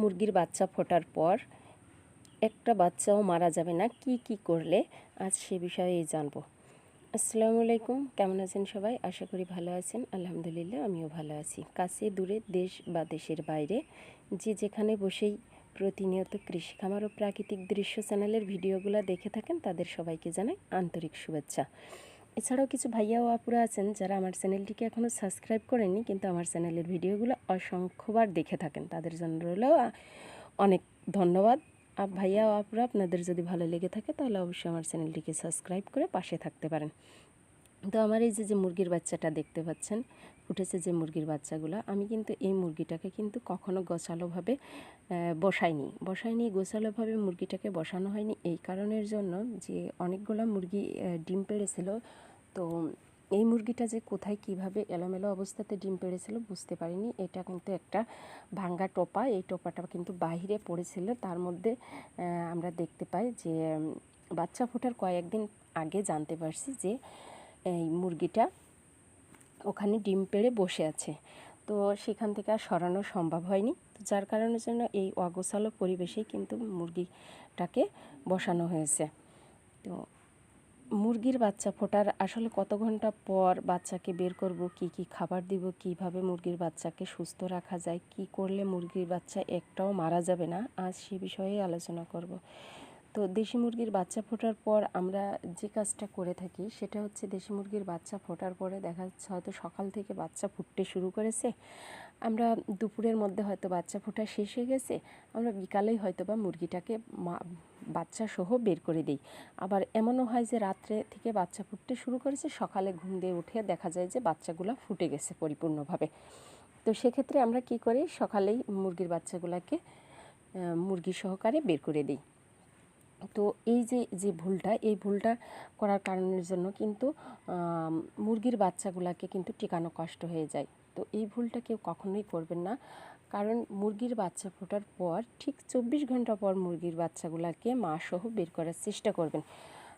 মুরগির বাচ্চা ফোটার পর একটা বাচ্চাও মারা যাবে না। কি কি করলে? আজ সে বিষয়ে জানব। আসসালামু আলাইকুম, কেমন আছেন সবাই? আশা করি ভালো আছেন। আলহামদুলিল্লাহ, আমিও ভালো আছি। কাছে, দূরে, দেশ বা দেশের বাইরে যে যেখানে বসেই প্রতিনিয়ত কৃষি খামার ও প্রাকৃতিক দৃশ্য চ্যানেলের ভিডিওগুলো দেখে থাকেন, তাদের সবাইকে জানাই আন্তরিক শুভেচ্ছা। এছাড়াও কিছু ভাইয়া ও আপুরা আছেন যারা আমার চ্যানেলটিকে এখনও সাবস্ক্রাইব করেনি কিন্তু আমার চ্যানেলের ভিডিওগুলো অসংখ্যবার দেখে থাকেন। তাদের জন্য রইলেও অনেক ধন্যবাদ। আর ভাইয়া ও আপুরা, আপনাদের যদি ভালো লেগে থাকে তাহলে অবশ্যই আমার চ্যানেলটিকে সাবস্ক্রাইব করে পাশে থাকতে পারেন। তো আমার এই যে যে মুরগির বাচ্চাটা দেখতে পাচ্ছেন ফুটেছে যে মুরগির বাচ্চাগুলো, আমি কিন্তু এই মুরগিটাকে কিন্তু কখনো গোছালোভাবে বসাইনি। বসাইনি, গোছালোভাবে মুরগিটাকে বসানো হয়নি। এই কারণের জন্য যে অনেকগুলো মুরগি ডিম পেড়েছিল, তো এই মুরগিটা যে কোথায় কীভাবে এলোমেলো অবস্থাতে ডিম পেড়েছিল বুঝতে পারিনি। এটা কিন্তু একটা ভাঙ্গা টোপা। এই টোপাটা কিন্তু বাহিরে পড়েছিল। তার মধ্যে আমরা দেখতে পাই যে, বাচ্চা ফোটার কয়েকদিন আগে জানতে পারছি যে, এই মুরগিটা ওখানে ডিম পেড়ে বসে আছে। তো সেখান থেকে আর সরানো সম্ভব হয়নি। তো যার কারণের জন্য এই অগোছালো পরিবেশেই কিন্তু মুরগিটাকে বসানো হয়েছে। তো মুরগির বাচ্চা ফোটার আসলে কত ঘণ্টা পর বাচ্চাকে বের করব, কি কি খাবার দিব, কীভাবে মুরগির বাচ্চাকে সুস্থ রাখা যায়, কি করলে মুরগির বাচ্চা একটাও মারা যাবে না, আজ সে বিষয়ে আলোচনা করব। তো দেশি মুরগির বাচ্চা ফোটার পর আমরা যে কাজটা করে থাকি সেটা হচ্ছে দেশি মুরগির বাচ্চা ফোটার পরে দেখা যাচ্ছে হয়তো সকাল থেকে বাচ্চা ফুটতে শুরু করেছে। আমরা দুপুরের মধ্যে হয়তো বাচ্চা ফোটা শেষ হয়ে গেছে, আমরা বিকালেই হয়তো বা মুরগিটাকে বাচ্চা সহ বের করে দিই। আবার এমনও হয় যে রাত্রে থেকে বাচ্চা ফুটতে শুরু করেছে, সকালে ঘুম দিয়ে উঠে দেখা যায় যে বাচ্চাগুলো ফুটে গেছে পরিপূর্ণভাবে। তো সেক্ষেত্রে আমরা কি করি? সকালেই মুরগির বাচ্চাগুলোকে মুরগি সহকারে বের করে দিই। তো এই যে যে ভুলটা, এই ভুলটা করার কারণের জন্য কিন্তু মুরগির বাচ্চাগুলোকে কিন্তু টিকানো কষ্ট হয়ে যায়। তো এই ভুলটা কেউ কখনোই করবেন না। কারণ মুরগির বাচ্চা ফোটার পর ঠিক চব্বিশ ঘণ্টা পর মুরগির বাচ্চাগুলোকে মা সহ বের করার চেষ্টা করবেন।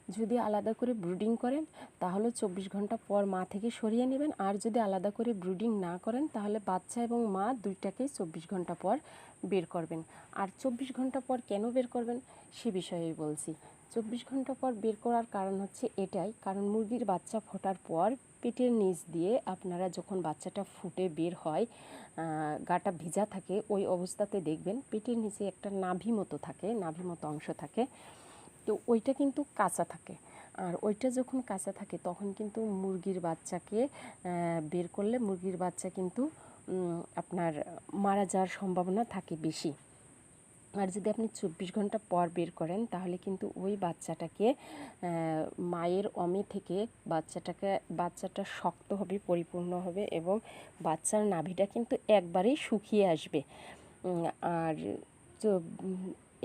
যদি আলাদা করে ব্রুডিং করেন, তাহলে চব্বিশ ঘণ্টা পর মা থেকে সরিয়ে নেবেন। আর যদি আলাদা করে ব্রুডিং না করেন, তাহলে বাচ্চা এবং মা দুইটাকেই চব্বিশ ঘণ্টা পর বের করবেন। আর চব্বিশ ঘণ্টা পর কেন বের করবেন, সে বিষয়েই বলছি। চব্বিশ ঘণ্টা পর বের করার কারণ হচ্ছে এটাই, কারণ মুরগির বাচ্চা ফোটার পর পেটের নিচ দিয়ে আপনারা যখন বাচ্চাটা ফুটে বের হয় গাটা ভিজা থাকে, ওই অবস্থাতে দেখবেন পেটের নিচে একটা নাভি মতো থাকে, নাভি মতো অংশ থাকে। তো ওইটা কিন্তু কাঁচা থাকে। আর ওইটা যখন কাঁচা থাকে, তখন কিন্তু মুরগির বাচ্চাকে বের করলে মুরগির বাচ্চা কিন্তু আপনার মারা যাওয়ার সম্ভাবনা থাকে বেশি। আর যদি আপনি চব্বিশ ঘণ্টা পর বের করেন, তাহলে কিন্তু ওই বাচ্চাটাকে মায়ের অমে থেকে বাচ্চাটাকে, বাচ্চাটা শক্ত হবে, পরিপূর্ণ হবে এবং বাচ্চার নাভিটা কিন্তু একবারেই শুকিয়ে আসবে। আর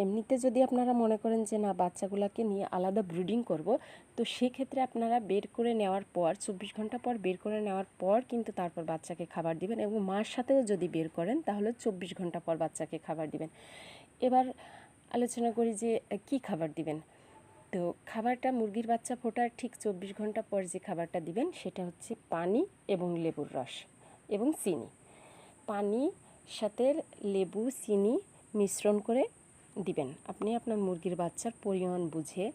এমনিতে যদি আপনারা মনে করেন যে, না, বাচ্চাগুলোকে নিয়ে আলাদা ব্রিডিং করব, তো সেক্ষেত্রে আপনারা বের করে নেওয়ার পর, চব্বিশ ঘণ্টা পর বের করে নেওয়ার পর কিন্তু তারপর বাচ্চাকে খাবার দিবেন এবং মার সাথেও যদি বের করেন, তাহলে চব্বিশ ঘণ্টা পর বাচ্চাকে খাবার দিবেন। এবার আলোচনা করি যে, কি খাবার দিবেন? তো খাবারটা মুরগির বাচ্চা ফোটার ঠিক চব্বিশ ঘণ্টা পর যে খাবারটা দিবেন, সেটা হচ্ছে পানি এবং লেবুর রস এবং চিনি। পানি সাথে লেবু, চিনি মিশ্রণ করে দিবেন। আপনি আপনার মুরগির বাচ্চার পরিমাণ বুঝে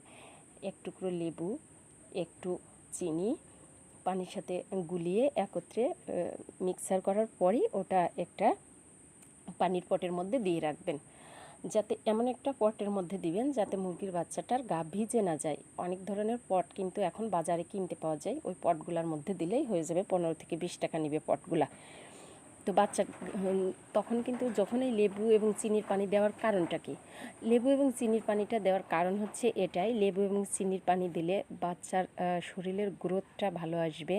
এক টুকরো লেবু, একটু চিনি, পানির সাথে গুলিয়ে একত্রে মিক্সার করার পরই ওটা একটা পানির পটের মধ্যে দিয়ে রাখবেন। যাতে এমন একটা পটের মধ্যে দিবেন যাতে মুরগির বাচ্চাটার গা ভিজে না যায়। অনেক ধরনের পট কিন্তু এখন বাজারে কিনতে পাওয়া যায়। ওই পটগুলার মধ্যে দিলেই হয়ে যাবে। পনেরো থেকে বিশ টাকা নিবে পটগুলা। তো বাচ্চা তখন কিন্তু যখন এই লেবু এবং চিনির পানি দেওয়ার কারণটা কি? লেবু এবং চিনির পানিটা দেওয়ার কারণ হচ্ছে এটাই। লেবু এবং চিনির পানি দিলে বাচ্চার শরীরের গ্রোথটা ভালো আসবে।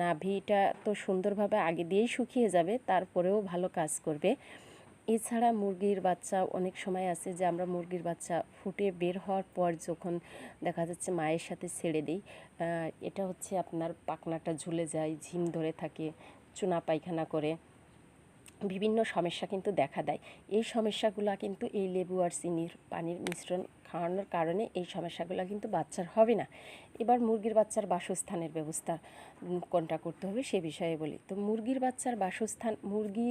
নাভিটা তো সুন্দরভাবে আগে দিয়েই শুকিয়ে যাবে, তারপরেও ভালো কাজ করবে। এছাড়া মুরগির বাচ্চা অনেক সময় আছে যে আমরা মুরগির বাচ্চা ফুটে বের হওয়ার পর যখন দেখা যাচ্ছে মায়ের সাথে ছেড়ে দিই এটা হচ্ছে আপনার পাখনাটা ঝুলে যায়, ঝিম ধরে থাকে, চুনা পায়খানা করে। বিভিন্ন সমস্যা কিন্তু দেখা দেয়। এই সমস্যাগুলো কিন্তু এই লেবু আর চিনির পানির মিশ্রণ খাওয়ানোর কারণে এই সমস্যাগুলো কিন্তু বাচ্চার হবে না। এবার মুরগির বাচ্চার বাসস্থানের ব্যবস্থা কোনটা করতে হবে সে বিষয়ে বলি। তো মুরগির বাচ্চার বাসস্থান, মুরগি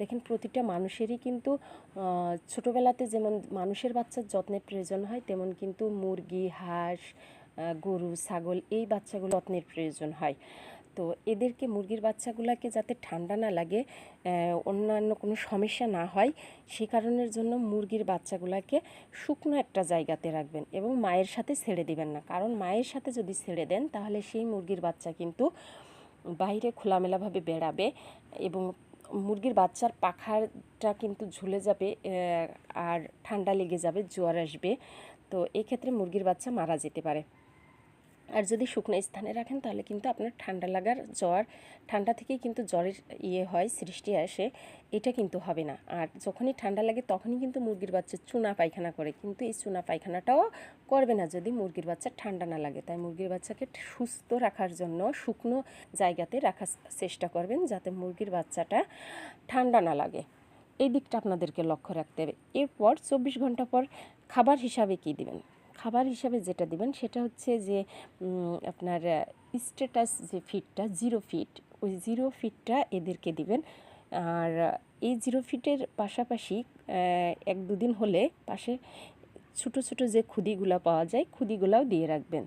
দেখেন প্রতিটা মানুষেরই কিন্তু ছোটোবেলাতে যেমন মানুষের বাচ্চার যত্নের প্রয়োজন হয়, তেমন কিন্তু মুরগি, হাঁস গরু, ছাগল এই বাচ্চাগুলো যত্নের প্রয়োজন হয়। তো এদেরকে মুরগির বাচ্চাগুলোকে যাতে ঠান্ডা না লাগে অন্যান্য কোনো সমস্যা না হয়, সে কারণের জন্য মুরগির বাচ্চাগুলোকে শুকনো একটা জায়গাতে রাখবেন এবং মায়ের সাথে ছেড়ে দিবেন না। কারণ মায়ের সাথে যদি ছেড়ে দেন, তাহলে সেই মুরগির বাচ্চা কিন্তু বাইরে খোলামেলাভাবে বেড়াবে এবং মুরগির বাচ্চার পাখাটা কিন্তু ঝুলে যাবে আর ঠান্ডা লেগে যাবে, জ্বর আসবে। তো এক্ষেত্রে মুরগির বাচ্চা মারা যেতে পারে। আর যদি শুকনো স্থানে রাখেন, তাহলে কিন্তু আপনার ঠান্ডা লাগার জ্বর, ঠান্ডা থেকেই কিন্তু জ্বরের ইয়ে হয়, সৃষ্টি আসে, এটা কিন্তু হবে না। আর যখনই ঠান্ডা লাগে, তখনই কিন্তু মুরগির বাচ্চা চুনা পায়খানা করে। কিন্তু এই চুনা পায়খানাটাও করবে না যদি মুরগির বাচ্চা ঠান্ডা না লাগে। তাই মুরগির বাচ্চাকে সুস্থ রাখার জন্য শুকনো জায়গাতে রাখার চেষ্টা করবেন, যাতে মুরগির বাচ্চাটা ঠান্ডা না লাগে। এই দিকটা আপনাদেরকে লক্ষ্য রাখতে হবে। এরপর চব্বিশ ঘণ্টা পর খাবার হিসাবে কী দিবেন? খাবার হিসাবে যেটা দিবেন সেটা হচ্ছে যে আপনার স্ট্যাটাস যে ফিটটা জিরো ফিট ওই জিরো ফিটটা এদেরকে দিবেন। আর এই জিরো ফিটের পাশাপাশি এক দুদিন হলে পাশে ছোটো ছোটো যে খুদিগুলো পাওয়া যায়, খুদিগুলাও দিয়ে রাখবেন।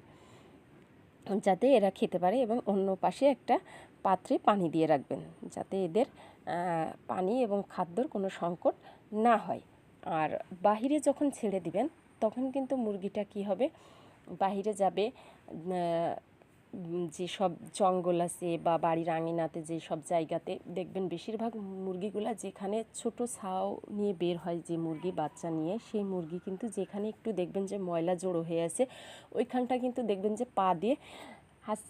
যাতে এরা খেতে পারে এবং অন্য পাশে একটা পাত্রে পানি দিয়ে রাখবেন, যাতে এদের পানি এবং খাদ্যর কোনো সংকট না হয়। আর বাহিরে যখন ছেড়ে দিবেন তখন কিন্তু মুরগিটা কি হবে? বাহিরে যাবে যেসব জঙ্গল আছে বা বাড়ির আঙিনাতে যে সব জায়গাতে দেখবেন বেশিরভাগ মুরগিগুলা যেখানে ছোট ছাও নিয়ে বের হয় যে মুরগি বাচ্চা নিয়ে, সেই মুরগি কিন্তু যেখানে একটু দেখবেন যে ময়লা জড়ো হয়ে আছে, ওইখানটা কিন্তু দেখবেন যে পা দিয়ে হাস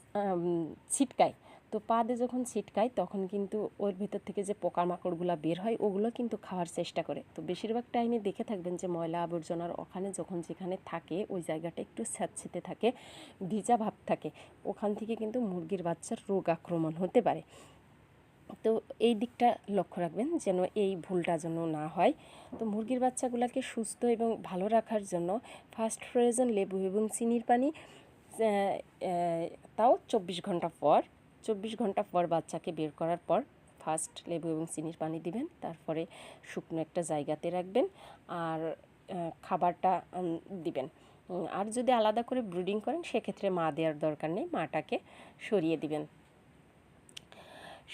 ছিটকায়। তো পা দিয়ে যখন ছিটকায়, তখন কিন্তু ওর ভিতর থেকে যে পোকামাকড়গুলো বের হয়, ওগুলো কিন্তু খাওয়ার চেষ্টা করে। তো বেশিরভাগ টাইমে দেখে থাকবেন যে ময়লা আবর্জনার ওখানে যখন যেখানে থাকে, ওই জায়গাটা একটু স্যাঁতসেঁতে থাকে, ভিজা ভাব থাকে। ওখান থেকে কিন্তু মুরগির বাচ্চার রোগ আক্রমণ হতে পারে। তো এই দিকটা লক্ষ্য রাখবেন যেন এই ভুলটা যেন না হয়। তো মুরগির বাচ্চাগুলোকে সুস্থ এবং ভালো রাখার জন্য ফার্স্ট ফ্রোজেন লেবু এবং চিনির পানি তাও চব্বিশ ঘণ্টা পর চব্বিশ ঘণ্টা পর বাচ্চাকে বের করার পর ফার্স্ট লেবু এবং চিনির পানি দিবেন, তারপরে শুকনো একটা জায়গাতে রাখবেন আর খাবারটা দিবেন। আর যদি আলাদা করে ব্রিডিং করেন, সেক্ষেত্রে মা দেওয়ার দরকার নেই, মাটাকে সরিয়ে দিবেন।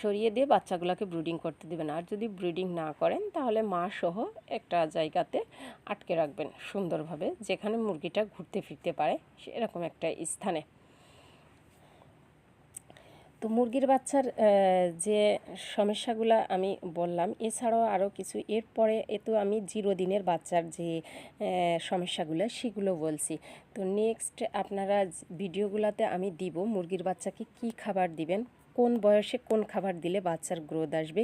সরিয়ে দিয়ে বাচ্চাগুলোকে ব্রিডিং করতে দিবেন। আর যদি ব্রিডিং না করেন, তাহলে মা সহ একটা জায়গাতে আটকে রাখবেন সুন্দরভাবে, যেখানে মুরগিটা ঘুরতে ফিরতে পারে, সেরকম একটা স্থানে। তো মুরগির বাচ্চার যে সমস্যাগুলো আমি বললাম, এছাড়াও আরও কিছু। এরপরে এ তো আমি জিরো দিনের বাচ্চার যে সমস্যাগুলো, সেগুলো বলছি। তো নেক্সট আপনারা ভিডিওগুলোতে আমি দিব মুরগির বাচ্চাকে কি খাবার দিবেন, কোন বয়সে কোন খাবার দিলে বাচ্চার গ্রোথ আসবে